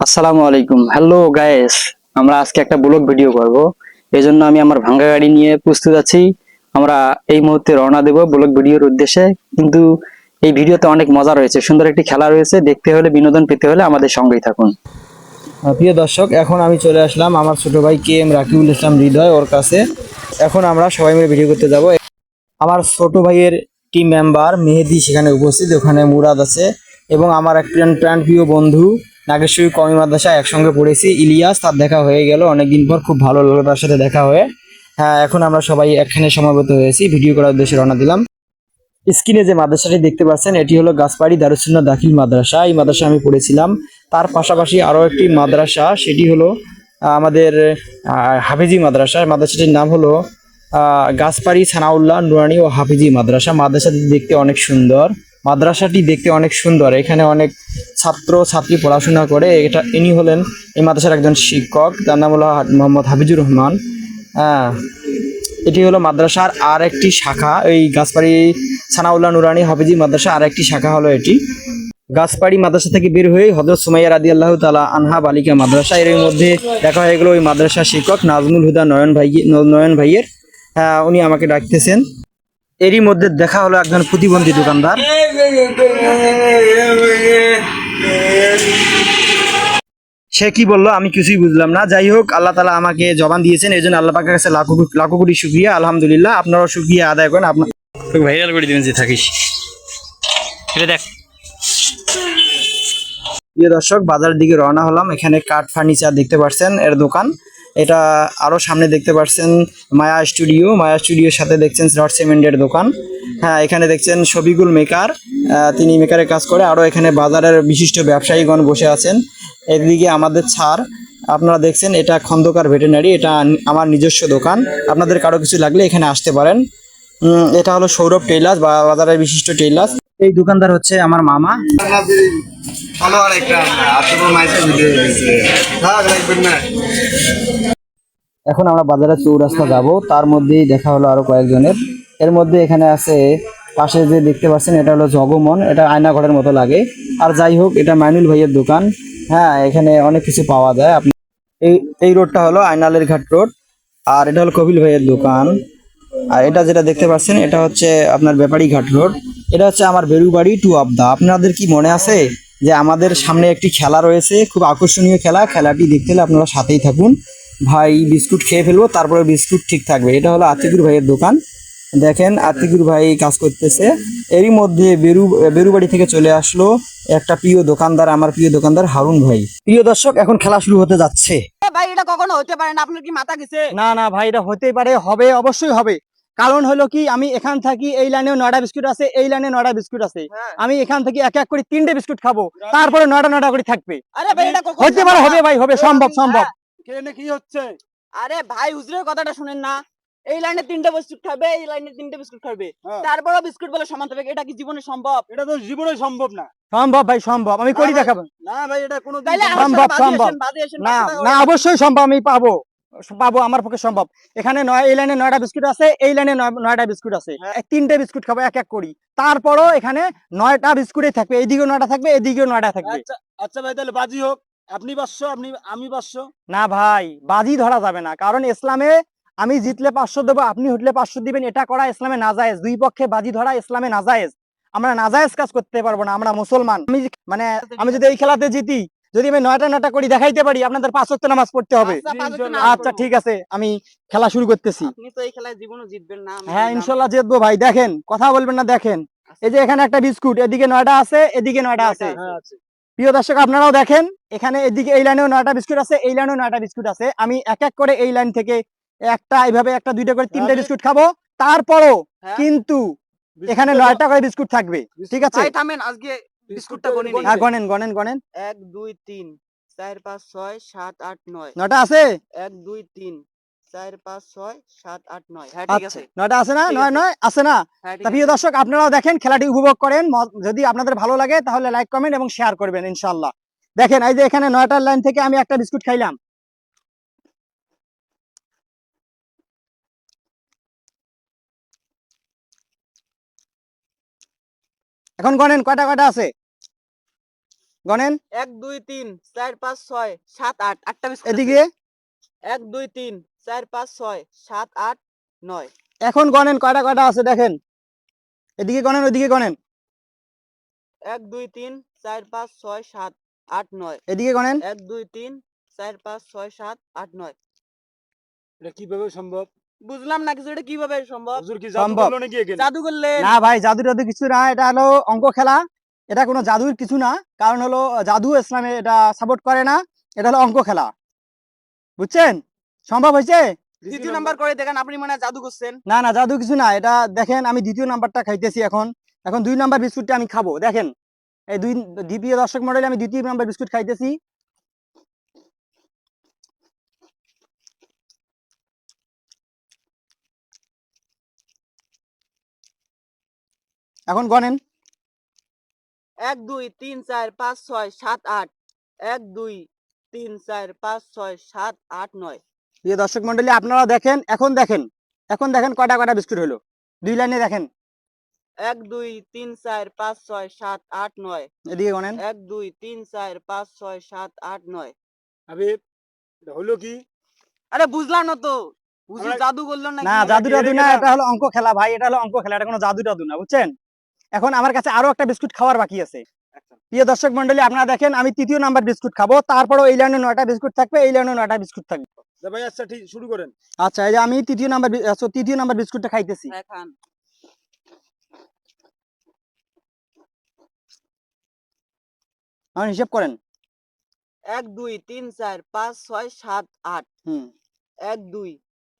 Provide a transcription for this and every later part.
আসসালামু আলাইকুম। Hello guys আমরা আজকে একটা ব্লগ ভিডিও করব। এই জন্য আমি আমার ভাঙ্গা গাড়ি নিয়ে প্রস্তুত আছি। আমরা এই মুহূর্তে রওনা দেব ব্লগ ভিডিওর উদ্দেশ্যে। কিন্তু এই ভিডিওতে অনেক মজা রয়েছে। সুন্দর একটি খেলা রয়েছে। দেখতে হলে, বিনোদন পেতে হলে আমাদের সঙ্গেই থাকুন। প্রিয় দর্শক, এখন আমি চলে আসলাম আমার ছোট ভাই কে এম রাকিবুল ইসলাম হৃদয় ওর কাছে। এখন আমরা সবাই মিলে ভিডিও করতে যাব। আমার ছোট ভাইয়ের টিম মেম্বার মেহেদি সেখানে উপস্থিত। ওখানে মুরাদ আছে। এবং আমার এক প্রাণ প্রাণ প্রিয় বন্ধু নাগেশ্বরী কমি মাদ্রাসা একসঙ্গে পড়েছি। ইলিয়াস, তার দেখা হয়ে গেল। অনেকদিন পর খুব ভালো লাগল তার সাথে দেখা হয়ে। হ্যাঁ এখন আমরা সবাই একখানে সমাবেত হয়েছি। ভিডিও করার উদ্দেশ্যে রওনা দিলাম। স্ক্রিনে যে মাদ্রাসাটি দেখতে পাচ্ছেন, এটি হলো গাছপাড়ি দারুসুন্না দাখিল মাদ্রাসা। এই মাদ্রাসা আমি পড়েছিলাম। তার পাশাপাশি আরও একটি মাদ্রাসা, সেটি হলো আমাদের হাফিজি মাদ্রাসা। মাদ্রাসাটির নাম হলো গাছপাড়ি সানাউল্লাহ নুরানি ও হাফিজি মাদ্রাসা। মাদ্রাসাটি দেখতে অনেক সুন্দর। মাদ্রাসাটি দেখতে অনেক সুন্দর। এখানে অনেক ছাত্র ছাত্রী পড়াশোনা করে এটা ইনি হলেন এই মাদ্রাসার একজন শিক্ষক। তার নাম হলো মোহাম্মদ হাফিজুর রহমান। হ্যাঁ এটি হলো মাদ্রাসার আর একটি শাখা। এই গাছপাড়ি সানাউল্লাহ নুরানি হাফিজি মাদ্রাসা আর একটি শাখা হলো এটি। গাছপাড়ি মাদ্রাসা থেকে বের হয়ে হজরত সুমাইয়া রাদি আল্লাহ তালা আনহা বালিকা মাদ্রাসা। এর মধ্যে দেখা হয়ে গেল ওই মাদ্রাসার শিক্ষক নাজমুল হুদা নয়ন ভাই নয়ন ভাইয়ের। হ্যাঁ, উনি আমাকে ডাকতেছেন। এরই মধ্যে দেখা হলো একজন প্রতিবন্ধী দোকানদার। সে কি বলল আমি কিছুই বুঝলাম না। যাই হোক আল্লাহ তালা আমাকে জবান দিয়েছেন এই জন্য আল্লাহ পাকের কাছে লাখো লাখো কোটি শুক্রিয়া আলহামদুলিল্লাহ। আপনারাও শুক্রিয়া আদায় করেন আপনার ভাইরাল করে দিবেন যে থাকিস। এটা দেখ। প্রিয় দর্শক বাজারের দিকে রওনা হলাম। এখানে কাঠ ফার্নিচার দেখতে পাচ্ছেন এর দোকান। এটা আরও সামনে দেখতে পাচ্ছেন মায়া স্টুডিও। মায়া স্টুডিওর সাথে দেখছেন রড সিমেন্টের দোকান। হ্যাঁ এখানে দেখছেন শফিকুল মেকার। তিনি মেকারের কাজ করে। আরও এখানে বাজারের বিশিষ্ট ব্যবসায়ীগণ বসে আছেন। এদিকে আমাদের ছাড়, আপনারা দেখছেন এটা খন্দকার ভেটেনারি, এটা আমার নিজস্ব দোকান। আপনাদের কারও কিছু লাগলে এখানে আসতে পারেন। এটা হলো সৌরভ টেইলার্স বা বাজারের বিশিষ্ট টেইলার্স। এই দোকানদার হচ্ছে আমার মামা। এখন আমরা বাজারে চৌরাস্তা যাব। তার মধ্যেই দেখা হলো আরও কয়েকজনের। এর মধ্যে এখানে আছে, পাশে যে দেখতে পাচ্ছেন, এটা হলো জগমন এটা আয়না ঘরের মতো লাগে। আর যাই হোক, এটা মাইনুল ভাইয়ের দোকান। হ্যাঁ এখানে অনেক কিছু পাওয়া যায়। আপনি এই এই রোডটা হলো আয়নালের ঘাট রোড, আর এটা হলো কপিল ভাইয়ের দোকান। আর এটা যেটা দেখতে পাচ্ছেন, এটা হচ্ছে আপনার ব্যাপারী ঘাট রোড। এটা হচ্ছে আমার বেরুবাড়ি টু আবদা আপনাদের কি মনে আছে যে আমাদের সামনে একটি খেলা রয়েছে? খুব আকর্ষণীয় খেলা। খেলাটি দেখতে হলে আপনারা সাথেই থাকুন। ভাই, বিস্কুট খেয়ে ফেলব, তারপরে বিস্কুট ঠিক থাকবে। এটা হলো আতিকুর ভাইয়ের দোকান। দেখেন আতিকুর ভাই কাজ করতেছে। এরই মধ্যে বেরু বেরুবাড়ি থেকে চলে আসলো একটা প্রিয় দোকানদার আমার প্রিয় দোকানদার হারুন ভাই। প্রিয় দর্শক এখন খেলা শুরু হতে যাচ্ছে। ভাই এটা কখনো হতে পারে না? আপনার কি মাথা গেছে? না না ভাই এটা হতেই পারে হবে অবশ্যই হবে। কারণ হলো কি আমি এখান থাকি এই লাইনে নয়টা বিস্কুট আছে এই লাইনে নয়টা বিস্কুট আছে। হ্যাঁ। আমি এখান থেকে এক এক করে তিনটে বিস্কুট খাব তারপরে নয়টা নয়টা করে থাকবে। আরে ভাই হতে পারে হবে ভাই হবে সম্ভব সম্ভব। কেনে কি হচ্ছে? আরে ভাই হুজুরের কথাটা শুনেন না। এই লাইনে তিনটে বিস্কুট খাবে এই লাইনে তিনটে বিস্কুট খাবে। তারপরও বিস্কুট বলে সমান হবে এটা কি জীবনে সম্ভব? এটা তো জীবনে সম্ভব না। সম্ভব ভাই সম্ভব। আমি করি দেখাবো। না ভাই এটা কোনো সম্ভব, সম্ভব। না না অবশ্যই সম্ভব আমি পাবো। পাবো আমার পক্ষে সম্ভব। এখানে নয় এই লাইনে নয়টা বিস্কুট আছে এই লাইনে নয়টা বিস্কুট আছে। হ্যাঁ। তিনটে বিস্কুট খাব এক এক করি। তারপরও এখানে নয়টা বিস্কুটই থাকবে এইদিকেও নয়টা থাকবে এদিকেও নয়টা থাকবে। আচ্ছা আচ্ছা ভাই তাহলে বাজি হোক। আপনি পাঁচশো আপনি আমি পাঁচশো না ভাই বাজি ধরা যাবে না কারণ ইসলামে আমি জিতলে পাঁচশো দেবো আপনি উঠলে পাঁচশো দিবেন এটা করা ইসলামে নাজায়েজ। দুই পক্ষে বাজি ধরা ইসলামে নাজায়েজ। আমরা নাজায়েজ কাজ করতে পারব না আমরা মুসলমান। আমি মানে আমি যদি এই খেলাতে জিতি যদি আমি নয়টা নয়টা করি দেখাইতে পারি আপনাদের পাঁচ ওয়াক্ত নামাজ পড়তে হবে। আচ্ছা, আচ্ছা। ঠিক আছে আমি খেলা শুরু করতেছি। হ্যাঁ ইনশাল্লাহ জিতবো ভাই দেখেন কথা বলবেন না দেখেন। এই যে এখানে একটা বিস্কুট এদিকে নয়টা আছে এদিকে নয়টা আছে হ্যাঁ আছে। প্রিয় দর্শক আপনারাও দেখেন এখানে এদিকে এই লাইনেও নয়টা বিস্কুট আছে এই লাইনেও নয়টা বিস্কুট আছে। আমি এক এক করে এই লাইন থেকে একটা এইভাবে একটা দুইটা করে তিনটা বিস্কুট খাব। তারপরও হ্যাঁ। কিন্তু এখানে নয়টা করে বিস্কুট থাকবে ঠিক আছে? ভাই থামেন আজকে বিস্কুটটা গনি হ্যাঁ গনেন গনেন গনেন এক দুই তিন চার পাঁচ ছয় সাত আট নয়। নয়টা আছে? এক দুই তিন চার পাঁচ ছয় সাত আট নয়। হ্যাঁ ঠিক আচ্ছা আছে। নয়টা আছে না? নয় নয় আছে না? হ্যাঁ তা প্রিয় দর্শক আপনারাও দেখেন খেলাটি উপভোগ করেন। যদি আপনাদের ভালো লাগে তাহলে লাইক কমেন্ট এবং শেয়ার করবেন ইনশাল্লাহ দেখেন এই যে এখানে নয়টার লাইন থেকে আমি একটা বিস্কুট খাইলাম। এখন গনেন কয়টা কয়টা আছে? গণেন। এক দুই তিন চার পাঁচ ছয় সাত আট আটটা বিস্কুট এদিকে। এক দুই তিন চার পাঁচ ছয় সাত আট নয়। এখন গণেন কয়টা কয়টা আছে দেখেন? এদিকে গণেন ওইদিকে গণেন। এক দুই তিন চার পাঁচ ছয় সাত আট নয়। এদিকে গণেন। এক দুই তিন চার পাঁচ ছয় সাত আট নয়। এটা কীভাবে সম্ভব? বুঝলাম না কিছু এটা কীভাবে সম্ভব? হুজুর কি জাদু। করল নাকি এখানে? জাদু করলেন না ভাই জাদু টাদু কিছু না এটা হলো অঙ্ক খেলা। এটা কোনো জাদুর কিছু না কারণ হলো জাদু ইসলামে এটা সাপোর্ট করে না এটা হলো অঙ্ক খেলা। বুঝছেন? সম্ভব হয়েছে? দ্বিতীয় নাম্বার। করে দেখেন আপনি মানে জাদু করছেন। না না জাদু কিছু না এটা দেখেন আমি দ্বিতীয় নাম্বারটা খাইতেছি এখন। এখন দুই নাম্বার বিস্কুটটা আমি খাব দেখেন। এই দুই দ্বিতীয় দর্শক মডেলে আমি দ্বিতীয় নাম্বার বিস্কুট খাইতেছি। এখন গণেন। এক দুই তিন চার পাঁচ ছয় সাত আট। এক দুই তিন চার পাঁচ ছয় সাত আট নয়। প্রিয় দর্শক মন্ডলী আপনারা দেখেন এখন দেখেন এখন দেখেন কটা কটা বিস্কুট হলো। দুই লাইনে দেখেন। এক দুই তিন চার পাঁচ ছয় সাত আট নয়। এদিকে গণেন। এক দুই তিন চার পাঁচ ছয় সাত আট নয়। হাবিব এটা হলো কি? আরে বুঝলাম না তো। জাদু করলেন না? জাদু টাদু না এটা- এটা হলো অঙ্ক খেলা ভাই এটা হলো অঙ্ক খেলা এটা কোনো জাদু টাদু না বুঝছেন? এখন আমার কাছে আরও একটা বিস্কুট খাওয়ার বাকি আছে। প্রিয় দর্শক মন্ডলী আপনারা দেখেন আমি তৃতীয় নাম্বার বিস্কুট খাব। তারপরেও এই লাইনে নয়টা বিস্কুট থাকবে এই লাইনে নয়টা বিস্কুট থাকবে। ভাই আচ্ছা ঠিক শুরু করেন। আচ্ছা এই যে আমি তৃতীয় নাম্বার আচ্ছা, তৃতীয় নাম্বার বিস্কুটটা খাইতেছি। খান। এখন হিসেব করেন। এক দুই তিন চার পাঁচ ছয় সাত আট। হুম। এক দুই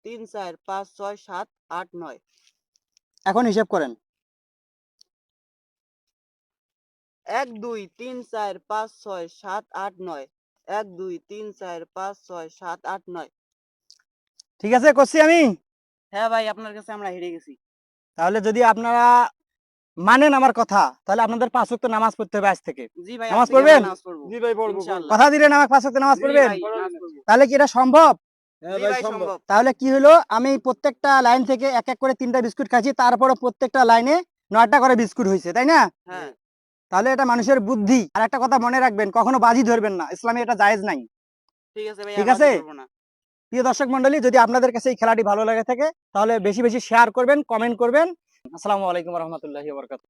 তিন চার পাঁচ ছয় সাত আট নয়। এখন হিসেব করেন। এক দুই তিন চার পাঁচ ছয় সাত আট নয়। এক দুই তিন চার পাঁচ ছয় সাত আট নয়। ঠিক আছে করছি আমি? হ্যাঁ ভাই আপনার কাছে আমরা হেরে গেছি। তাহলে যদি আপনারা মানেন আমার কথা তাহলে আপনাদের পাঁচ ওয়াক্ত নামাজ পড়তে হবে আজ থেকে। জি ভাই নামাজ পড়বেন? জি ভাই পড়ব কথা দিলেন আমার পাঁচ ওয়াক্ত নামাজ পড়বেন। তাহলে কি এটা সম্ভব? হ্যাঁ সম্ভব। তাহলে কি হলো? আমি প্রত্যেকটা লাইন থেকে এক এক করে তিনটা বিস্কুট খাচ্ছি তারপরে প্রত্যেকটা লাইনে নয়টা করে বিস্কুট হয়েছে তাই না? হ্যাঁ। তাহলে এটা মানুষের বুদ্ধি। আর একটা কথা মনে রাখবেন কখনো বাজি ধরবেন না। ইসলামে এটা জায়েজ নাই। ঠিক আছে? প্রিয় দর্শক মন্ডলী যদি আপনাদের কাছে এই খেলাটি ভালো লাগে থাকে তাহলে বেশি বেশি শেয়ার করবেন কমেন্ট করবেন। আসসালামু আলাইকুম রহমতুল্লাহ বরকাত